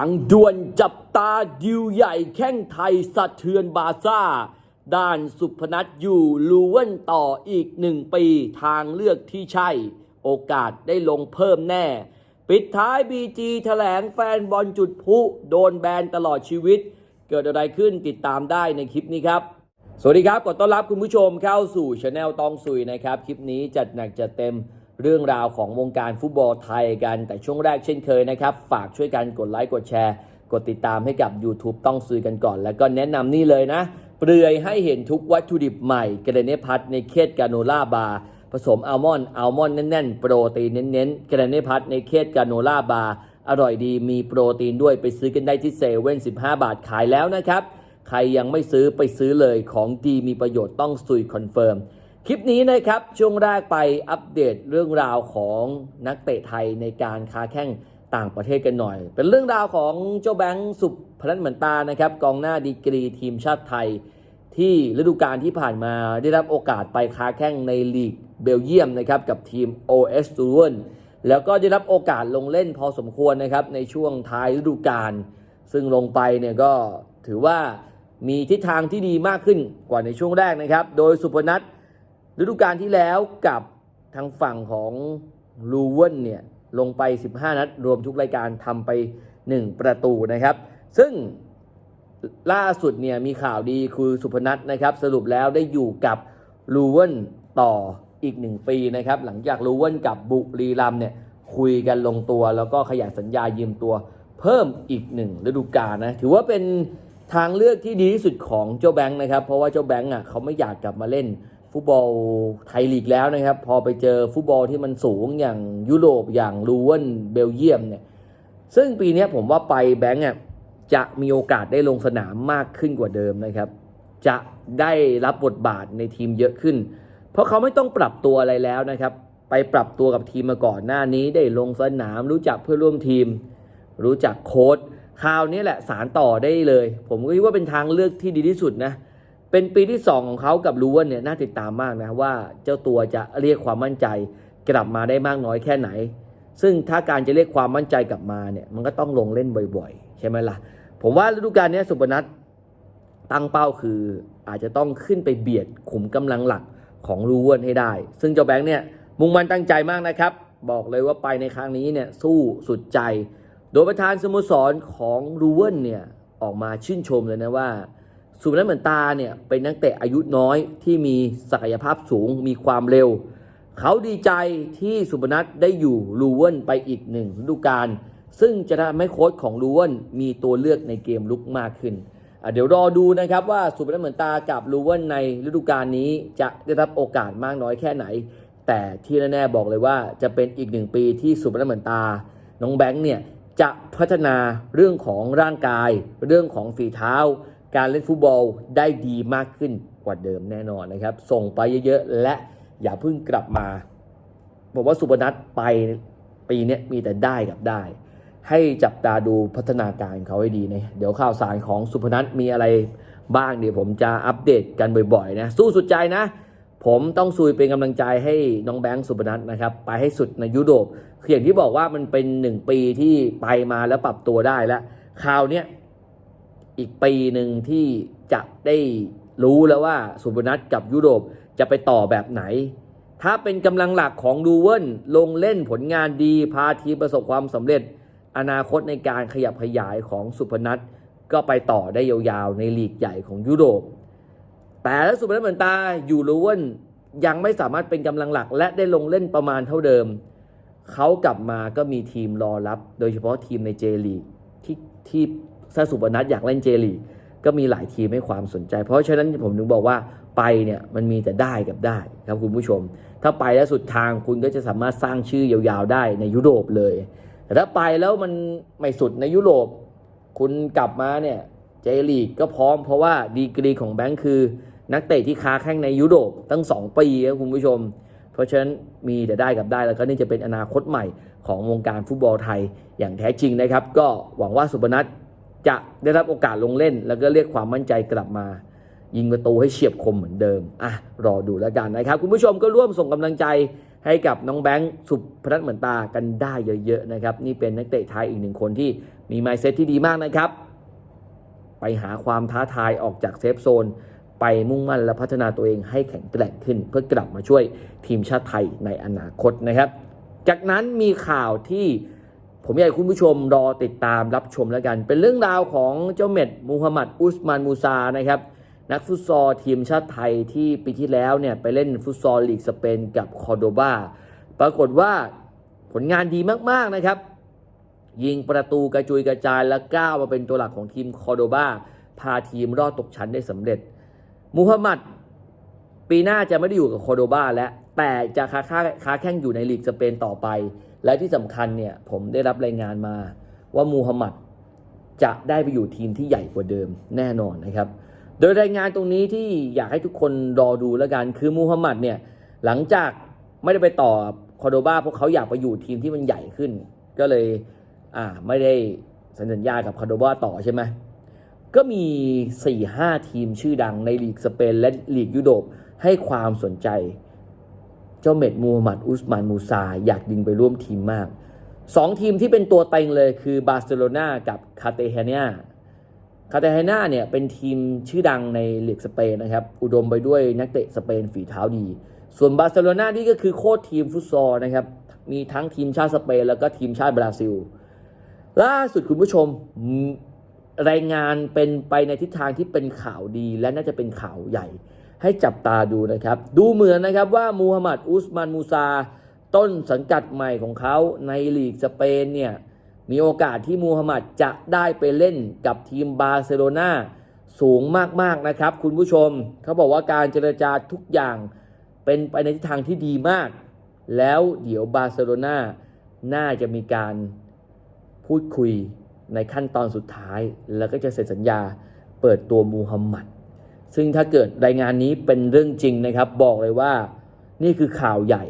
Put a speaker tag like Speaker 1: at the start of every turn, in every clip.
Speaker 1: ฝังด่วนจับตาดิวใหญ่แข้งไทยสะเทือนบาซ่า ด้านสุพนัทอยู่ลูเว่นต่ออีกหนึ่งปีทางเลือกที่ใช่ โอกาสได้ลงเพิ่มแน่ ปิดท้ายบีจีแถลงแฟนบอลจุดพุโดนแบนตลอดชีวิต เกิดอะไรขึ้นติดตามได้ในคลิปนี้ครับ สวัสดีครับขอต้อนรับคุณผู้ชมเข้าสู่ช anel ตองซุยนะครับ คลิปนี้จัดหนักจัดเต็ม เรื่องราวของวงการฟุตบอลไทยกัน แต่ช่วงแรกเช่นเคยนะครับ ฝากช่วยกันกดไลค์กดแชร์ กดติดตามให้กับ YouTube ต้องซุยกันก่อน แล้วก็แนะนำนี่เลยนะ เปลือยให้เห็นทุกวัตถุดิบใหม่กระเนพัทในเคสกาโนล่าบาร์ผสมอัลมอนด์อัลมอนด์แน่นๆ โปรตีนเน้นๆกระเนพัทในเคสกาโนล่าบาร์อร่อยดีมีโปรตีนด้วยไปซื้อกันได้ที่เซเว่น15บาทขายแล้วนะครับ ใครยังไม่ซื้อไปซื้อเลยของดีมีประโยชน์ต้องซุยคอนเฟิร์ม คลิปนี้นะครับช่วงแรกไปอัปเดตเรื่องราวของนักเตะไทยในการค้าแข้งต่างประเทศกันหน่อย เป็นเรื่องราวของเจ้าแบงค์สุพนัทเหมือนตานะครับกองหน้าดีกรีทีมชาติไทย ที่ฤดูกาลที่ผ่านมาได้รับโอกาสไปค้าแข้งในลีกเบลเยียมนะครับกับทีม OS ตูเวนแล้วก็ได้รับโอกาสลงเล่นพอสมควรนะครับในช่วงท้ายฤดูกาลซึ่งลงไปเนี่ยก็ถือว่ามีทิศทางที่ดีมากขึ้นกว่าในช่วงแรกนะครับ โดยสุพนัท ฤดูกาลที่แล้วกับทางฝั่งของลูเวนเนี่ยลงไป 15 นัด รวมทุกรายการทำไป 1 ประตูนะครับ ซึ่งล่าสุดเนี่ยมีข่าวดีคือสุพนัทนะครับ สรุปแล้วได้อยู่กับลูเวนต่ออีก 1 ปีนะครับ หลังจากลูเวนกับบุรีรัมเนี่ยคุยกันลงตัว แล้วก็ขยายสัญญายืมตัวเพิ่มอีกหนึ่งฤดูกาลนะถือว่าเป็นทางเลือกที่ดีที่สุดของเจ้าแบงค์นะครับ เพราะว่าเจ้าแบงค์อะเขาไม่อยากกลับมาเล่น ฟุตบอลไทยลีกแล้วนะครับ พอไปเจอฟุตบอลที่มันสูงอย่างยุโรปอย่างลูเวนเบลเยียมเนี่ยซึ่งปีนี้ผมว่าไปแบงก์อะจะมีโอกาสได้ลงสนามมากขึ้นกว่าเดิมนะครับ จะได้รับบทบาทในทีมเยอะขึ้น เพราะเขาไม่ต้องปรับตัวอะไรแล้วนะครับ ไปปรับตัวกับทีมมาก่อนหน้านี้ได้ลงสนาม รู้จักเพื่อนร่วมทีม รู้จักโค้ดคราวนี้แหละสารต่อได้เลย ผมก็คิดว่าเป็นทางเลือกที่ดีที่สุดนะเเป็นปีที่ 2 ของเขากับลูเวนเนี่ยน่าติดตามมากนะว่าเจ้าตัวจะเรียกความมั่นใจกลับมาได้มากน้อยแค่ไหน ซึ่งถ้าการจะเรียกความมั่นใจกลับมาเนี่ยมันก็ต้องลงเล่นบ่อยๆ ใช่ไหมล่ะ ผมว่าฤดูกาลนี้สุพนัทตั้งเป้าคืออาจจะต้องขึ้นไปเบียดขุมกำลังหลักของลูเวนให้ได้ ซึ่งเจ้าแบงค์เนี่ยมุ่งมั่นตั้งใจมากนะครับ บอกเลยว่าไปในครั้งนี้เนี่ยสู้สุดใจ โดยประธานสโมสรของลูเวนเนี่ยออกมาชื่นชมเลยนะว่า สุพนัทเหมือนตาเนี่ยเป็นนักเตะอายุน้อยที่มีศักยภาพสูงมีความเร็ว เขาดีใจที่สุพนัทได้อยู่ลูเวนไปอีกหนึ่งฤดูกาลซึ่งจะทำให้โค้ชของลูเวนมีตัวเลือกในเกมลุกมากขึ้น เดี๋ยวรอดูนะครับว่าสุพนัทเหมือนตากับลูเวนในฤดูกาลนี้จะได้รับโอกาสมากน้อยแค่ไหน แต่ที่แน่ๆบอกเลยว่าจะเป็นอีกหนึ่งปีที่สุพนัทเหมือนตา น้องแบงค์เนี่ยจะพัฒนาเรื่องของร่างกาย เรื่องของฝีเท้า การเล่นฟุตบอลได้ดีมากขึ้นกว่าเดิมแน่นอนนะครับ ส่งไปเยอะๆ และอย่าเพิ่งกลับมาผมว่าสุพนัทไปปีนี้มีแต่ได้กับได้ ให้จับตาดูพัฒนาการเขาให้ดีนะเดี๋ยวข่าวสารของสุพนัทมีอะไรบ้างเดี๋ยวผมจะอัปเดตกันบ่อยๆนะสู้สุดใจนะ ผมต้องซุยเป็นกำลังใจให้น้องแบงค์สุพนัทนะครับไปให้สุดในยุโรปคืออย่างที่บอกว่ามันเป็นหนึ่งปีที่ไปมาแล้วปรับตัวได้แล้วคราวเนี้ย อีกปีหนึ่งที่จะได้รู้แล้วว่าสุพนัทกับยุโรปจะไปต่อแบบไหน ถ้าเป็นกำลังหลักของดูเวิลลงเล่นผลงานดีพาทีมประสบความสำเร็จ อนาคตในการขยับขยายของสุพนัทก็ไปต่อได้ยาวๆในลีกใหญ่ของยุโรป แต่ถ้าสุพนัทเหมือนตาอยู่ลูเวนยังไม่สามารถเป็นกำลังหลักและได้ลงเล่นประมาณเท่าเดิม เขากลับมาก็มีทีมรอรับ โดยเฉพาะทีมในเจลีกที่ที่ ถ้าสุพนัทอยากเล่นเจลีกก็มีหลายทีมให้ความสนใจ เพราะฉะนั้นผมถึงบอกว่าไปเนี่ยมันมีแต่ได้กับได้ครับคุณผู้ชม ถ้าไปแล้วสุดทางคุณก็จะสามารถสร้างชื่อยาวๆได้ในยุโรปเลย แต่ถ้าไปแล้วมันไม่สุดในยุโรป คุณกลับมาเนี่ยเจลีกก็พร้อมเพราะว่าดีกรีของแบงค์คือ นักเตะที่ค้าแข้งในยุโรปตั้ง 2 ปีครับคุณผู้ชม เพราะฉะนั้นมีแต่ได้กับได้แล้วก็นี่จะเป็นอนาคตใหม่ของวงการฟุตบอลไทยอย่างแท้จริงนะครับ ก็หวังว่าสุพนัท จะได้รับโอกาสลงเล่น แล้วก็เรียกความมั่นใจกลับมา ยิงประตูให้เฉียบคมเหมือนเดิมอะรอดูแล้วกันนะครับ คุณผู้ชมก็ร่วมส่งกำลังใจให้กับน้องแบงค์สุพนัทเหมือนตากันได้เยอะๆนะครับ นี่เป็นนักเตะไทยอีกหนึ่งคนที่มีไมเซตที่ดีมากนะครับ ไปหาความท้าทายออกจากเซฟโซน ไปมุ่งมั่นและพัฒนาตัวเองให้แข็งแกร่งขึ้น เพื่อกลับมาช่วยทีมชาติไทยในอนาคตนะครับ จากนั้นมีข่าวที่ ผมอยากให้คุณผู้ชมรอติดตามรับชมแล้วกัน เป็นเรื่องราวของเจ้าเม็ดมูฮัมหมัดอุสมานมูซานะครับนักฟุตซอลทีมชาติไทยที่ปีที่แล้วเนี่ยไปเล่นฟุตซอลลีกสเปนกับคอร์โดบาปรากฏว่าผลงานดีมาก ๆ นะครับ ยิงประตูกระจุยกระจายและก้าวมาเป็นตัวหลักของทีมคอร์โดบาพาทีมรอดตกชั้นได้สำเร็จ มูฮัมหมัดปีหน้าจะไม่ได้อยู่กับคอร์โดบาแล้ว แต่จะค้าค้าค้าแข่งอยู่ในลีกสเปนต่อไป และที่สำคัญเนี่ยผมได้รับรายงานมาว่ามูฮัมหมัดจะได้ไปอยู่ทีมที่ใหญ่กว่าเดิมแน่นอนนะครับ โดยรายงานตรงนี้ที่อยากให้ทุกคนรอดูแล้วกันคือมูฮัมหมัดเนี่ยหลังจากไม่ได้ไปต่อคอร์โดบาเพราะเขาอยากไปอยู่ทีมที่มันใหญ่ขึ้น ก็เลยอ่าไม่ได้สัญญากับคอร์โดบาต่อใช่ไหมก็มี 4-5 ทีมชื่อดังในลีกสเปนและลีกยุโรปให้ความสนใจ จ้าเม็ดมูฮัมหมัดอุสมานมูซา อยากดึงไปร่วมทีมมากสองทีมที่เป็นตัวเต็งเลยคือบาร์เซโลนากับคาเตเฮเนียคาเตเฮเนียเนี่ยเป็นทีมชื่อดังในลีกสเปนนะครับ อุดมไปด้วยนักเตะสเปนฝีเท้าดี ส่วนบาร์เซโลนานี่ก็คือโค้ชทีมฟุตซอลนะครับ มีทั้งทีมชาติสเปนแล้วก็ทีมชาติบราซิล ล่าสุดคุณผู้ชมรายงานเป็นไปในทิศทางที่เป็นข่าวดีและน่าจะเป็นข่าวใหญ่ ให้จับตาดูนะครับ ดูเหมือนนะครับว่ามูฮัมหมัดอุสมานมูซา ต้นสังกัดใหม่ของเขาในลีกสเปนเนี่ยมีโอกาสที่มูฮัมหมัดจะได้ไปเล่นกับทีมบาร์เซโลนาสูงมากๆนะครับ คุณผู้ชมเขาบอกว่าการเจรจาทุกอย่างเป็นไปในทิศทางที่ดีมาก แล้วเดี๋ยวบาร์เซโลนาน่าจะมีการพูดคุยในขั้นตอนสุดท้าย แล้วก็จะเซ็นสัญญาเปิดตัวมูฮัมหมัด ซึ่งถ้าเกิดรายงานนี้เป็นเรื่องจริงนะครับ บอกเลยว่านี่คือข่าวใหญ่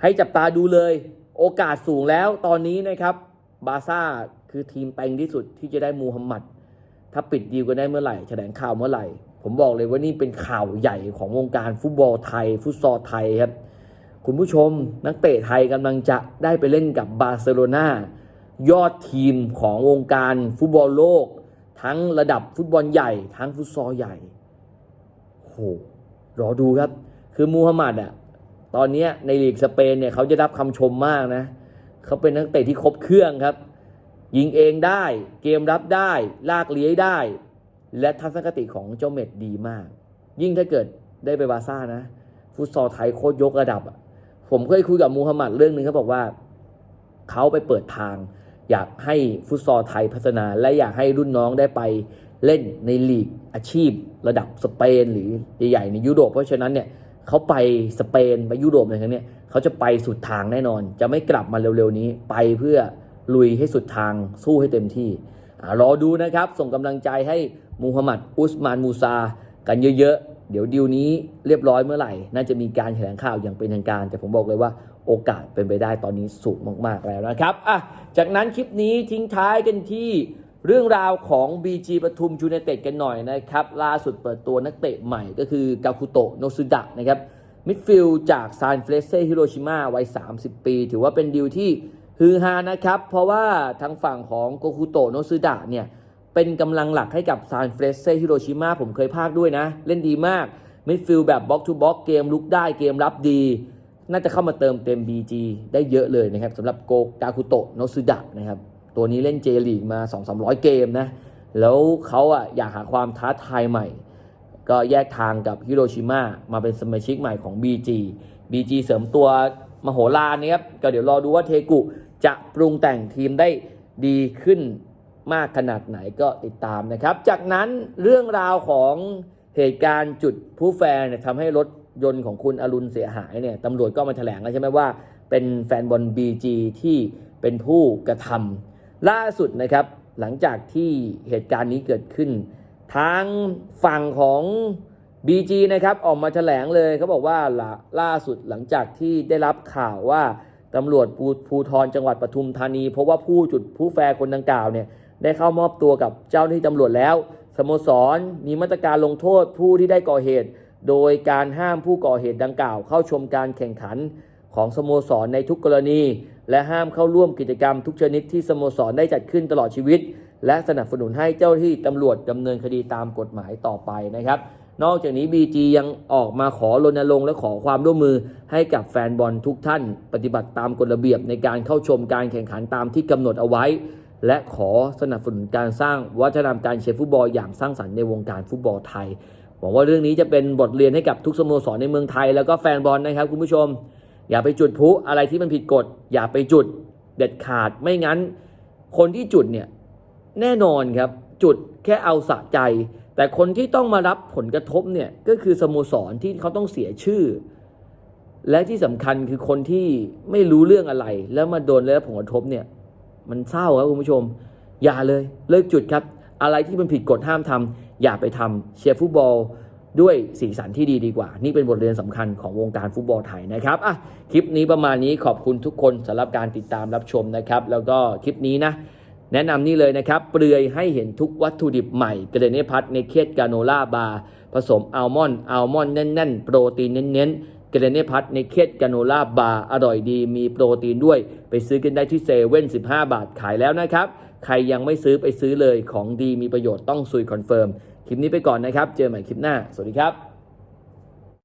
Speaker 1: ให้จับตาดูเลย โอกาสสูงแล้วตอนนี้นะครับบาซ่าคือทีมเต็งที่สุดที่จะได้มูฮัมหมัด ถ้าปิดดีลกันได้เมื่อไหร่แถลงข่าวเมื่อไหร่ ผมบอกเลยว่านี่เป็นข่าวใหญ่ของวงการฟุตบอลไทย ฟุตซอลไทยครับคุณผู้ชมนักเตะไทยกำลังจะได้ไปเล่นกับบาร์เซโลนายอดทีมของวงการฟุตบอลโลก ทั้งระดับฟุตบอลใหญ่ ทั้งฟุตซอลใหญ่ โหรอดูครับ คือมูฮัมหมัดอะตอนนี้ในลีกสเปนเนี่ยเขาจะรับคำชมมากนะเขาเป็นนักเตะที่ครบเครื่องครับ ยิงเองได้ เกมรับได้ ลากเลี้ยได้ และทัศนคติของเจ้าเม็ดดีมาก ยิ่งถ้าเกิดได้ไปบาซ่านะ ฟุตซอลไทยโคตรยกระดับอะผมเคยคุยกับมูฮัมหมัดเรื่องหนึ่งเขาบอกว่า เขาไปเปิดทาง อยากให้ฟุตซอลไทยพัฒนา และอยากให้รุ่นน้องได้ไป เล่นในลีกอาชีพระดับสเปนหรือใหญ่ๆในยุโรปเพราะฉะนั้นเนี่ยเขาไปสเปนไปยุโรปในครั้งเนี้ยเขาจะไปสุดทางแน่นอน จะไม่กลับมาเร็วๆนี้ไปเพื่อลุยให้สุดทางสู้ให้เต็มที่รอดูนะครับ ส่งกำลังใจให้มูฮัมหมัดอุสมานมูซา กันเยอะๆ เดี๋ยวดีลนี้เรียบร้อยเมื่อไหร่ น่าจะมีการแถลงข่าวอย่างเป็นทางการ แต่ผมบอกเลยว่าโอกาสเป็นไปได้ตอนนี้สูงมากๆแล้วนะครับอะจากนั้นคลิปนี้ทิ้งท้ายกันที่ เรื่องราวของ BG ปทุมยูไนเต็ดกันหน่อยนะครับ ล่าสุดเปิดตัวนักเตะใหม่ก็คือกาคุโตะโนซุดะนะครับ มิดฟิลด์จากซานเฟรเซ่ฮิโรชิมาวัย 30 ปี ถือว่าเป็นดีลที่ฮือฮานะครับ เพราะว่าทางฝั่งของโกคุโตะโนซึดะเนี่ย เป็นกำลังหลักให้กับซานเฟรเซ่ฮิโรชิมาผมเคยพากด้วยนะ เล่นดีมาก มิดฟิลด์แบบบ็อกทูบ็อกเกมลุกได้เกมรับดี น่าจะเข้ามาเติมเต็ม BG ได้เยอะเลยนะครับสำหรับโกกาคุโตะโนซึดะนะครับ ตัวนี้เล่นเจลีกมา 2-300 เกมนะ แล้วเขาอะอยากหาความท้าทายใหม่ ก็แยกทางกับฮิโรชิมามาเป็นสมาชิกใหม่ของ BG BG เสริมตัวมโหฬารนะครับ ก็เดี๋ยวรอดูว่าเทกุจะปรุงแต่งทีมได้ดีขึ้นมากขนาดไหนก็ติดตามนะครับ จากนั้นเรื่องราวของเหตุการณ์จุดผู้แฟนเนี่ยทำให้รถยนต์ของคุณอรุณเสียหายเนี่ยตำรวจก็มาแถลงแล้วใช่ไหมว่า เป็นแฟนบอล BG ที่เป็นผู้กระทำ ล่าสุดนะครับหลังจากที่เหตุการณ์นี้เกิดขึ้น ทางฝั่งของ BG นะครับออกมาแถลงเลยเขาบอกว่าล่าล่าสุดหลังจากที่ได้รับข่าวว่าตำรวจภูภูทรจังหวัดปทุมธานี เพราะว่าผู้จุดผู้แฟร์คนดังกล่าวเนี่ยได้เข้ามอบตัวกับเจ้าหน้าที่ตำรวจแล้ว สโมสรมีมาตรการลงโทษผู้ที่ได้ก่อเหตุ โดยการห้ามผู้ก่อเหตุดังกล่าว เข้าชมการแข่งขันของสโมสรในทุกกรณี และห้ามเข้าร่วมกิจกรรมทุกชนิดที่สโมสรได้จัดขึ้นตลอดชีวิต และสนับสนุนให้เจ้าที่ตำรวจดำเนินคดีตามกฎหมายต่อไปนะครับ นอกจากนี้ BG ยังออกมาขอรณรงค์และขอความร่วมมือให้กับแฟนบอลทุกท่าน ปฏิบัติตามกฎระเบียบในการเข้าชมการแข่งขันตามที่กำหนดเอาไว้ และขอสนับสนุนการสร้างวัฒนธรรมการเชียร์ฟุตบอลอย่างสร้างสรรค์ในวงการฟุตบอลไทยหวังว่าเรื่องนี้จะเป็นบทเรียนให้กับทุกสโมสรในเมืองไทย แล้วก็แฟนบอลนะครับคุณผู้ชม อย่าไปจุดพุอะไรที่มันผิดกฎ อย่าไปจุดเด็ดขาดไม่งั้น คนที่จุดเนี่ยแน่นอนครับจุดแค่เอาสะใจ แต่คนที่ต้องมารับผลกระทบเนี่ยก็คือสโมสรที่เขาต้องเสียชื่อ และที่สำคัญคือคนที่ไม่รู้เรื่องอะไร แล้วมาโดนได้รับผลกระทบเนี่ยมันเศร้าครับคุณผู้ชม อย่าเลยเลิกจุดครับ อะไรที่มันผิดกฎห้ามทำอย่าไปทำเชียร์ฟุตบอล ด้วยสีสันที่ดีดีกว่า นี่เป็นบทเรียนสำคัญของวงการฟุตบอลไทยนะครับอะคลิปนี้ประมาณนี้ขอบคุณทุกคนสำหรับการติดตามรับชมนะครับ แล้วก็คลิปนี้นะแนะนำนี่เลยนะครับ เปลือยให้เห็นทุกวัตถุดิบใหม่เกรเนพัทในเคสกาโนล่าบาร์ผสมอัลมอนด์อัลมอนด์แน่นๆ โปรตีนเน้นๆเกรเนพัทในเคสกาโนล่าบาร์อร่อยดี มีโปรตีนด้วย ไปซื้อกันได้ที่เซเว่น15บาทขายแล้วนะครับ ใครยังไม่ซื้อไปซื้อเลยของดีมีประโยชน์ต้องซุยคอนเฟิร์ม คลิปนี้ไปก่อนนะครับ เจอใหม่คลิปหน้า สวัสดีครับ